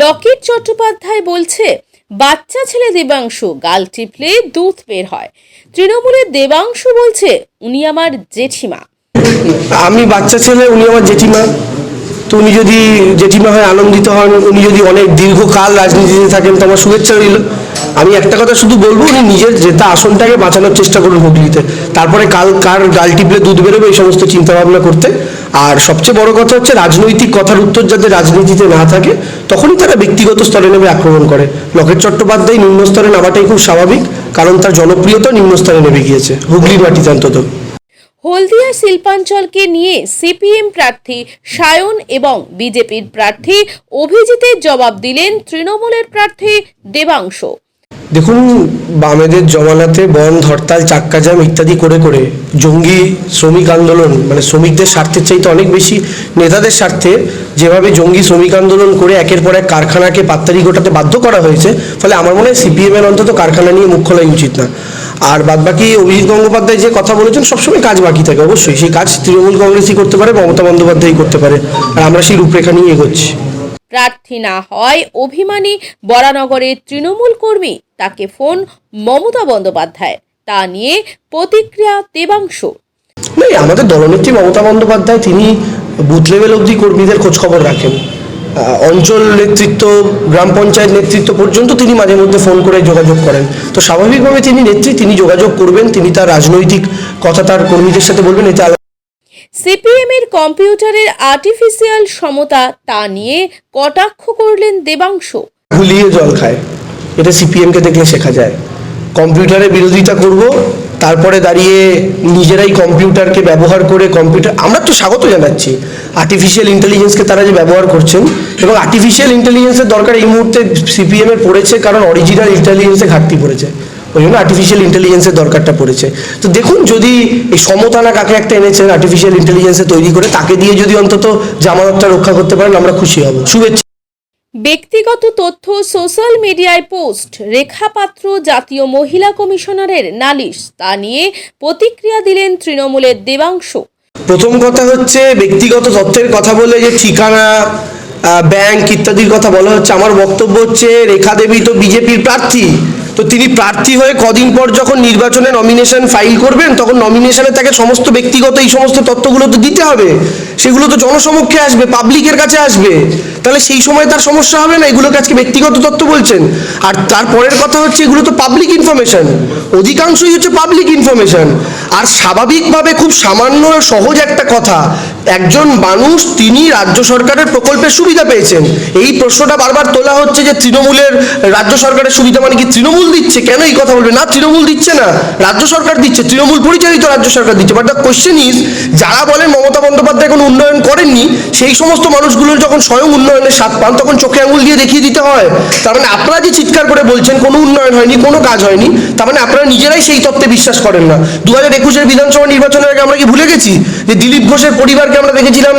লকেট চট্টোপাধ্যায় বলছে, বাচ্চা ছেলে দেবাংশু, গাল টিপলে দুধ বের হয়। তৃণমূলের দেবাংশু বলছে, উনি আমার জেঠিমা। আমি বাচ্চা ছেলে, উনি আমার জেঠিমা। তো উনি যদি জেঠিমা হয় আনন্দিত হন, উনি যদি অনেক দীর্ঘকাল রাজনীতিতে থাকেন, তো আমার শুভেচ্ছা রইল। আমি একটা কথা শুধু বলব, উনি নিজের জেতা আসনটাকে বাঁচানোর চেষ্টা করুন হুগলিতে। তারপরে কাল কার গাল টিপলে দুধ বেরোবে, এই সমস্ত চিন্তা ভাবনা করতে। আর সবচেয়ে বড় কথা হচ্ছে রাজনৈতিক কথার উত্তর যাতে রাজনীতিতে না থাকে, তখনই তারা ব্যক্তিগত স্তরে নেমে আক্রমণ করে। লকেট চট্টোপাধ্যায় নিম্ন স্তরে নামাটাই খুব স্বাভাবিক, কারণ তার জনপ্রিয়তা নিম্ন স্তরে নেমে গিয়েছে, হুগলির মাটিতে অন্তত। হলদিয়া শিল্পাঞ্চলকে নিয়ে সিপিএম প্রার্থী সায়ন এবং বিজেপির প্রার্থী অভিজিতের জবাব দিলেন তৃণমূলের প্রার্থী দেবাংশু। দেখুন, বামেদের জমানাতে বন্ধ হরতাল, চাক্কাজাম ইত্যাদি করে করে জঙ্গি শ্রমিক আন্দোলন মানে শ্রমিকদের স্বার্থের চাইতে অনেক বেশি নেতাদের স্বার্থে যেভাবে জঙ্গি শ্রমিক আন্দোলন করে একের পর এক কারখানাকে পাত্তারি গোটাতে বাধ্য করা হয়েছে, ফলে আমার মনে হয় সিপিএম এর অন্তত কারখানা নিয়ে মুখ খোলাই উচিত না। আর বাদবাকি অভিজিৎ গঙ্গোপাধ্যায় যে কথা বলেছেন, সবসময় কাজ বাকি থাকে, অবশ্যই। সেই কাজ তৃণমূল কংগ্রেসই করতে পারে, মমতা বন্দ্যোপাধ্যায়ই করতে পারে। আর আমরা সেই রূপরেখা নিয়ে এগোচ্ছি। প্রার্থী না হয় অভিমানী বরানগরের তৃণমূল কর্মী তাকে ফোন মমতা বন্দ্যোপাধ্যায়। তা নিয়ে প্রতিক্রিয়া দেবাংশ। আমাদের দলনেত্রী মমতা বন্দ্যোপাধ্যায় তিনি বুথ লেভেল অবধি কর্মীদের খোঁজখবর রাখেন। অঞ্চল নেতৃত্ব গ্রাম পঞ্চায়েত নেতৃত্ব পর্যন্ত তিনি মাঝে মধ্যে ফোন করে যোগাযোগ করেন। তো স্বাভাবিকভাবে তিনি নেত্রী তিনি যোগাযোগ করবেন তিনি তার রাজনৈতিক কথা তার কর্মীদের সাথে বলবেন এতে সিপিএম এর কম্পিউটারের আর্টিফিশিয়াল সমতা তা নিয়ে কটাক্ষ করলেন দেবাংশ। গুলিয়ে জল খায়। এটা সিপিএমকে দেখলে শেখা যায়। কম্পিউটারের বিরোধিতা করব, তারপরে দাঁড়িয়ে নিজেরাই কম্পিউটারকে ব্যবহার করে কম্পিউটার, আমরা তো স্বাগত জানাচ্ছি। আর্টিফিশিয়াল ইন্টেলিজেন্সকে তারা যে ব্যবহার করছেন, এবং আর্টিফিশিয়াল ইন্টেলিজেন্সের দরকার এই মুহূর্তে সিপিএম এর পড়েছে, কারণ অরিজিনাল ইন্টেলিজেন্সে ঘাটতি পড়েছে। ওই জন্য আর্টিফিশিয়াল ইন্টেলিজেন্সের দরকারটা পড়েছে। তো দেখুন, যদি এই সমতা না কাকে একটা এনেছেন আর্টিফিশিয়াল ইন্টেলিজেন্সে তৈরি করে, তাকে দিয়ে যদি অন্তত জামানতটা রক্ষা করতে পারেন, আমরা খুশি হব। শুভেচ্ছা। ব্যক্তিগত তথ্য সোশ্যাল মিডিয়ায় পোস্ট। রেখা পাত্র জাতীয় মহিলা কমিশনারের নালিশ। তা নিয়ে প্রতিক্রিয়া দিলেন তৃণমূলের দেবাংশ। প্রথম কথা হচ্ছে, ব্যক্তিগত তথ্যের কথা বলে যে ঠিকানা ব্যাংক ইত্যাদির কথা বলা হচ্ছে। আমার বক্তব্য হচ্ছে, রেখা দেবী তো বিজেপির প্রার্থী। তো তিনি প্রার্থী হয়ে কদিন পর যখন নির্বাচনে নমিনেশন ফাইল করবেন, তখন নমিনেশনে তাকে সমস্ত ব্যক্তিগত এই সমস্ত তথ্যগুলো তো দিতে হবে। সেগুলো তো জনসমক্ষে আসবে পাবলিকের কাছে আসবে। তাহলে সেই সময় তার সমস্যা হবে না? এগুলোকে আজকে ব্যক্তিগত তথ্য বলছেন। আর তারপরের কথা হচ্ছে, এগুলো তো পাবলিক ইনফরমেশন অধিকাংশই হচ্ছে পাবলিক ইনফরমেশন আর স্বাভাবিকভাবে খুব সামান্য সহজ একটা কথা, একজন মানুষ তিনি রাজ্য সরকারের প্রকল্পের সুবিধা পেয়েছেন। এই প্রশ্নটা বারবার তোলা হচ্ছে যে তৃণমূলের রাজ্য সরকারের সুবিধা মানে কি তৃণমূল দিচ্ছে? কেন এই কথা বলবে? না, তৃণমূল দিচ্ছে না, রাজ্য সরকার দিচ্ছে, তৃণমূল পরিচালিত রাজ্য সরকার দিচ্ছে। বাট দ্য কোয়েশ্চেন ইজ যারা বলেন মমতা বন্দ্যোপাধ্যায় কোনো উন্নয়ন করেননি, সেই সমস্ত মানুষগুলোর যখন স্বয়ং উন্নয়নের স্বাদ পান, তখন চোখে আঙুল দিয়ে দেখিয়ে দিতে হয়। তার মানে আপনারা যে চিৎকার করে বলছেন, কোনো উন্নয়ন হয়নি, কোনো কাজ হয়নি, তার মানে আপনারা নিজেরাই সেই তত্ত্বে বিশ্বাস করেন না। দু হাজার একুশের বিধানসভা নির্বাচনের আগে আমরা কি ভুলে গেছি? যে দিলীপ ঘোষের পরিবারকে আমরা দেখেছিলাম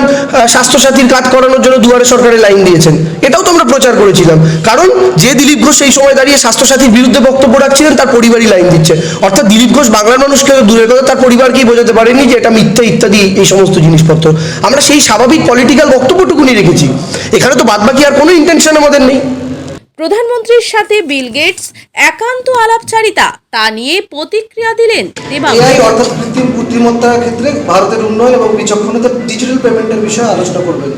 স্বাস্থ্যসাথীর কাজ করানোর জন্য দুয়ারে সরকারের লাইন দিয়েছেন। এটাও তো আমরা প্রচার করেছিলাম। কারণ যে দিলীপ ঘোষ সেই সময় দাঁড়িয়ে স্বাস্থ্যসাথীর বিরুদ্ধে বক্তব্য রাখছিলেন, তার পরিবারই লাইন দিচ্ছে। অর্থাৎ দিলীপ ঘোষ বাংলার মানুষকে দূরের কথা, তার পরিবারকেই বোঝাতে পারেনি যে এটা মিথ্যা ইত্যাদি, এই সমস্ত জিনিসপত্র। আমরা সেই স্বাভাবিক পলিটিক্যাল বক্তব্যটুকুনি রেখেছি। এখানে তো বাদবাকি আর কোনো ইন্টেনশন আমাদের নেই। প্রধানমন্ত্রীর সাথে বিল গেটস একান্ত আলাপচারিতা তা নিয়ে প্রতিক্রিয়া দিলেন এআই অর্থাৎ কৃত্রিম বুদ্ধিমত্তার ক্ষেত্রে ভারতের উন্নয়ন এবং বিচক্ষণতা ডিজিটাল পেমেন্টের বিষয়ে আলোচনা করবেন।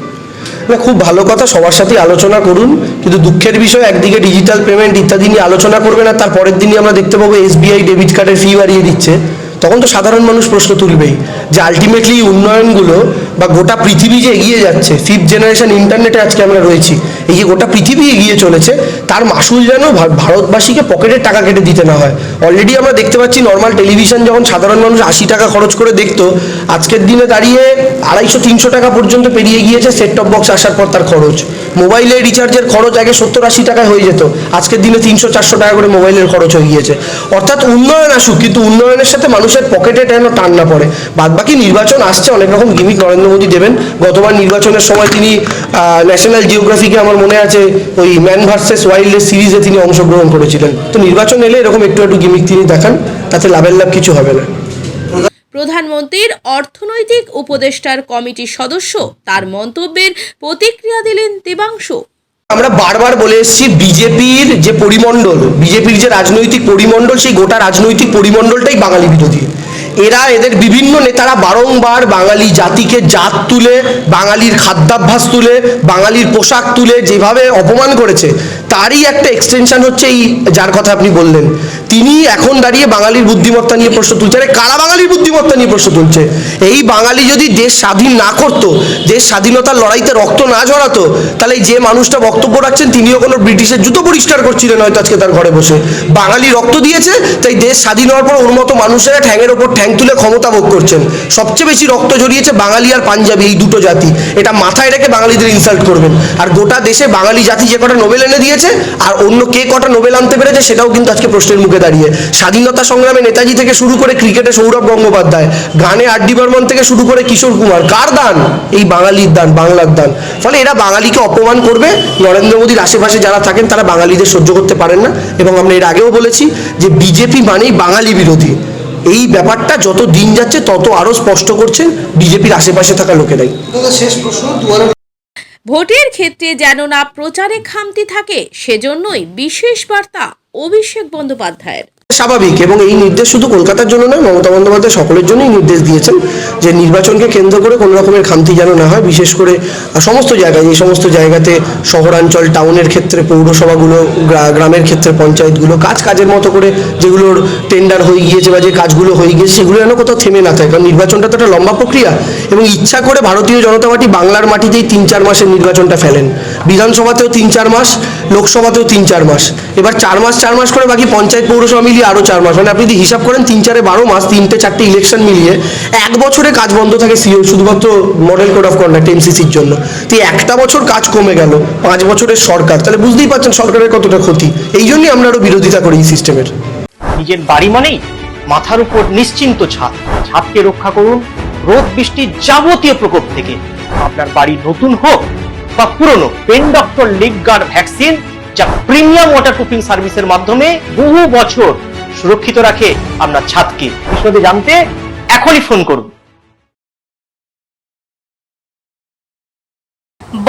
না খুব ভালো কথা সবার সাথেই আলোচনা করুন কিন্তু দুঃখের বিষয় একদিকে ডিজিটাল পেমেন্ট ইত্যাদি নিয়ে আলোচনা করবে না তার পরের দিনই আমরা দেখতে পাবো এসবিআই ডেবিট কার্ডের ফি বাড়িয়ে দিচ্ছে। তখন তো সাধারণ মানুষ প্রশ্ন তুলবেই যে আলটিমেটলি উন্নয়নগুলো বা গোটা পৃথিবী যে এগিয়ে যাচ্ছে ফিফথ জেনারেশন ইন্টারনেটে আজকে আমরা রয়েছি, এই যে গোটা পৃথিবী এগিয়ে চলেছে, তার মাসুল যেন ভারতবাসীকে পকেটের টাকা কেটে দিতে না হয়। অলরেডি আমরা দেখতে পাচ্ছি নর্মাল টেলিভিশন যখন সাধারণ মানুষ আশি টাকা খরচ করে দেখতো, আজকের দিনে দাঁড়িয়ে আড়াইশো, তিনশো টাকা পর্যন্ত পেরিয়ে গিয়েছে সেট টপ বক্স আসার পর তার খরচ। মোবাইলের রিচার্জের খরচ আগে সত্তর আশি টাকায় হয়ে যেত। আজকের দিনে তিনশো চারশো টাকা করে মোবাইলের খরচ হয়ে গিয়েছে। অর্থাৎ উন্নয়ন আসুক, কিন্তু উন্নয়নের সাথে মানুষের পকেটে যেন টান না পড়ে। বাদবাকি নির্বাচন আসছে, অনেক রকম গিমিক নরেন্দ্র মোদী দেবেন। গতবার নির্বাচনের সময় তিনি ন্যাশনাল জিওগ্রাফিকে আমার মনে আছে, ওই ম্যান ভার্সেস ওয়াইল্ডের সিরিজে তিনি অংশগ্রহণ করেছিলেন। তো নির্বাচন এলে এরকম একটু একটু গিমিক তিনি দেখান, তাতে লাভের লাভ কিছু হবে না। প্রধানমন্ত্রীর অর্থনৈতিক উপদেষ্টার কমিটির সদস্য। তার মন্তব্যের প্রতিক্রিয়া দিলেন দেবাংশু। আমরা বারবার বলে এসেছি, বিজেপির যে পরিমণ্ডল, বিজেপির যে রাজনৈতিক পরিমণ্ডল, সেই গোটা রাজনৈতিক পরিমণ্ডলটাই বাঙালি বিরোধী। এরা এদের বিভিন্ন নেতারা বারংবার বাঙালি জাতিকে জাত তুলে, বাঙালির খাদ্যাভ্যাস তুলে, বাঙালির পোশাক তুলে যেভাবে অপমান করেছে তারই একটা এক্সটেনশন হচ্ছে এই যার কথা আপনি বললেন। তিনি এখন দাঁড়িয়ে বাঙালির বুদ্ধিমত্তা নিয়ে প্রশ্ন তুলছে আরে কারা বাঙালির বুদ্ধিমত্তা নিয়ে প্রশ্ন তুলছে? এই বাঙালি যদি দেশ স্বাধীন না করতো, দেশ স্বাধীনতার লড়াইতে রক্ত না ঝরাতো, তাহলে যে মানুষটা বক্তব্য রাখছেন, তিনিও কোনো ব্রিটিশের জুতো পরিষ্কার করছিলেন হয়তো আজকে তার ঘরে বসে। বাঙালি রক্ত দিয়েছে, তাই দেশ স্বাধীন হওয়ার পর ওর মতো মানুষেরা ঠ্যাঙের ওপর ঠ্যাং তুলে ক্ষমতা ভোগ করছেন। সবচেয়ে বেশি রক্ত জড়িয়েছে বাঙালি আর পাঞ্জাবি, এই দুটো জাতি। এটা মাথায় রেখে বাঙালিদের ইনসাল্ট করবেন। আর গোটা দেশে বাঙালি জাতি যে কটা নোবেল এনে দিয়েছে আর অন্য কে কটা নোবেল আনতে পেরেছে সেটাও কিন্তু আজকে প্রশ্নের মুখে দাঁড়িয়ে। স্বাধীনতা সংগ্রামে নেতাজি থেকে শুরু করে ক্রিকেটে সৌরভ গঙ্গোপাধ্যায়, গানে আর ডি বর্মন থেকে শুরু করে কিশোর কুমার, কার দান? এই বাঙালির দান, বাংলার দান। ফলে এরা বাঙালিকে অপমান করবে, নরেন্দ্র মোদীর আশেপাশে যারা থাকেন তারা বাঙালিদের সহ্য করতে পারেন না। এবং আমরা এর আগেও বলেছি যে বিজেপি মানেই বাঙালি বিরোধী। এই ব্যাপারটা যত দিন যাচ্ছে তত আরও স্পষ্ট করছেন বিজেপির আশেপাশে থাকা লোকেরাই। শেষ প্রশ্ন ভোটের ক্ষেত্রে যেন না প্রচারে খামতি থাকে সেজন্যই বিশেষ বার্তা অভিষেক বন্দ্যোপাধ্যায়ের। স্বাভাবিক এবং এই নির্দেশ শুধু কলকাতার জন্য নয়, মমতা বন্দ্যোপাধ্যায় সকলের জন্যই নির্দেশ দিয়েছেন যে নির্বাচনকে কেন্দ্র করে কোনো রকমের খামতি যেন না হয়, বিশেষ করে সমস্ত জায়গায়, এই সমস্ত জায়গাতে শহরাঞ্চল, টাউনের ক্ষেত্রে, পৌরসভাগুলো গ্রামের ক্ষেত্রে, পঞ্চায়েতগুলো, কাজ কাজের মতো করে যেগুলোর টেন্ডার হয়ে গিয়েছে বা যে কাজগুলো হয়ে গিয়েছে, সেগুলো যেন কোথাও থেমে না থাকে। কারণ নির্বাচনটা তো একটা লম্বা প্রক্রিয়া এবং ইচ্ছা করে ভারতীয় জনতা পার্টি বাংলার মাটিতেই তিন চার মাসের নির্বাচনটা ফেলেন। বিধানসভাতেও তিন চার মাস, লোকসভাতেও তিন চার মাস। এবার চার মাস চার মাস করে বাকি পঞ্চায়েত, পৌরসভা মিলিয়ে আরও চার মাস। মানে আপনি যদি হিসাব করেন, তিন চারে বারো মাস, তিনটে, চারটে ইলেকশন মিলিয়ে এক বছরে কাজ বন্ধ থাকে সিও, শুধুমাত্র মডেল কোড অফ কন্ডাক্ট এমসিসির জন্য। তো একটা বছর কাজ কমে গেল, পাঁচ বছরের সরকার। তাহলে বুঝতেই পারছেন সরকারের কতটা ক্ষতি। এই জন্যই আমরা আরও বিরোধিতা করি এই সিস্টেমের নিজের বাড়ি মানেই মাথার উপর নিশ্চিন্ত ছাদ। ছাদকে রক্ষা করুন, রোদ বৃষ্টির যাবতীয় প্রকোপ থেকে। আপনার বাড়ি নতুন হোক বা পুরনো, pen doctor leak guard vaccine যা প্রিমিয়াম ওয়াটারপ্রুফিং সার্ভিসের মাধ্যমে বহু বছর সুরক্ষিত রাখে আপনার ছাদকে। বিশদে জানতে এখনই ফোন করুন।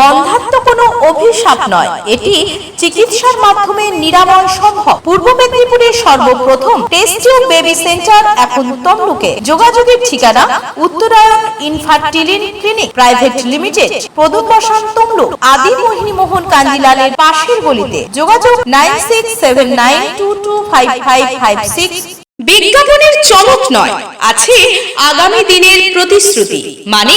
বন্ধাত্ম কোনো অভিশাপ নয়। এটি চিকিৎসার মাধ্যমে নিরাময় সম্ভব। পূর্ব মেদিনীপুরের সর্বপ্রথম টেস্ট টিউব বেবি সেন্টার এখন তমলুকে। যোগাযোগের ঠিকানা Uttarayan infertility clinic private limited প্রদূপ বসান তমলুক আদি মোহিনী মোহন কাঞ্জিলালের পাশের গলিতে। যোগাযোগ nine six seven nine two two five five five six বিজ্ঞাপনের চমক নয়, আছে আগামী দিনের প্রতিশ্রুতি। মানে